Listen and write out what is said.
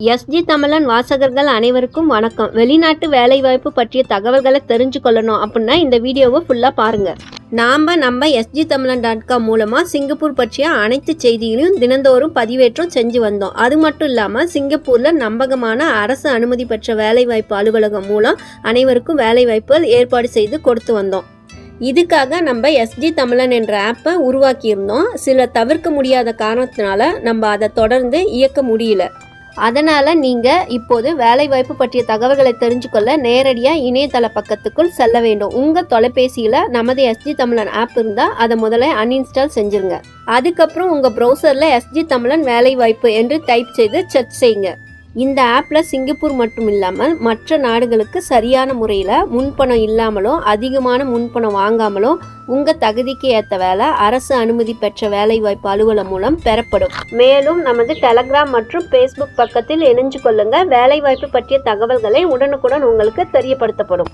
SG தமிழன் வாசகர்கள் அனைவருக்கும் வணக்கம். வெளிநாட்டு வேலைவாய்ப்பு பற்றிய தகவல்களை தெரிஞ்சு கொள்ளணும் அப்படின்னா இந்த வீடியோவை ஃபுல்லாக பாருங்கள் நாம் நம்ம எஸ்ஜி தமிழன் டாட் காம் மூலமாக சிங்கப்பூர் பற்றிய அனைத்து செய்திகளையும் தினந்தோறும் பதிவேற்றம் செஞ்சு வந்தோம். அது மட்டும் இல்லாமல் சிங்கப்பூரில் நம்பகமான அரசு அனுமதி பெற்ற வேலைவாய்ப்பு அலுவலகம் மூலம் அனைவருக்கும் வேலைவாய்ப்புகள் ஏற்பாடு செய்து கொடுத்து வந்தோம். இதுக்காக நம்ம எஸ்ஜி தமிழன் என்ற ஆப்பை உருவாக்கியிருந்தோம். சில தவிர்க்க முடியாத காரணத்தினால நம்ம அதை தொடர்ந்து இயக்க முடியல. அதனால் நீங்கள் இப்போது வேலைவாய்ப்பு பற்றிய தகவல்களை தெரிஞ்சுக்கொள்ள நேரடியாக இணையதள பக்கத்துக்குள் செல்ல வேண்டும். உங்கள் தொலைபேசியில் நமது எஸ்ஜி தமிழன் ஆப் இருந்தால் அதை முதல்ல அன்இன்ஸ்டால் செஞ்சுருங்க. அதுக்கப்புறம் உங்கள் ப்ரௌசரில் எஸ்ஜி தமிழன் வேலைவாய்ப்பு என்று டைப் செய்து செக் செய்யுங்க. இந்த ஆப்பில் சிங்கப்பூர் மட்டும் இல்லாமல் மற்ற நாடுகளுக்கு சரியான முறையில் முன்பணம் இல்லாமலோ அதிகமான முன்பணம் வாங்காமலோ உங்கள் தகுதிக்கு ஏற்ற வேலை அரசு அனுமதி பெற்ற வேலைவாய்ப்பு அலுவலம் மூலம் பெறப்படும். மேலும் நமது டெலகிராம் மற்றும் ஃபேஸ்புக் பக்கத்தில் இணைஞ்சு கொள்ளுங்கள் வேலைவாய்ப்பு பற்றிய தகவல்களை உடனுக்குடன் உங்களுக்கு தெரியப்படுத்தப்படும்.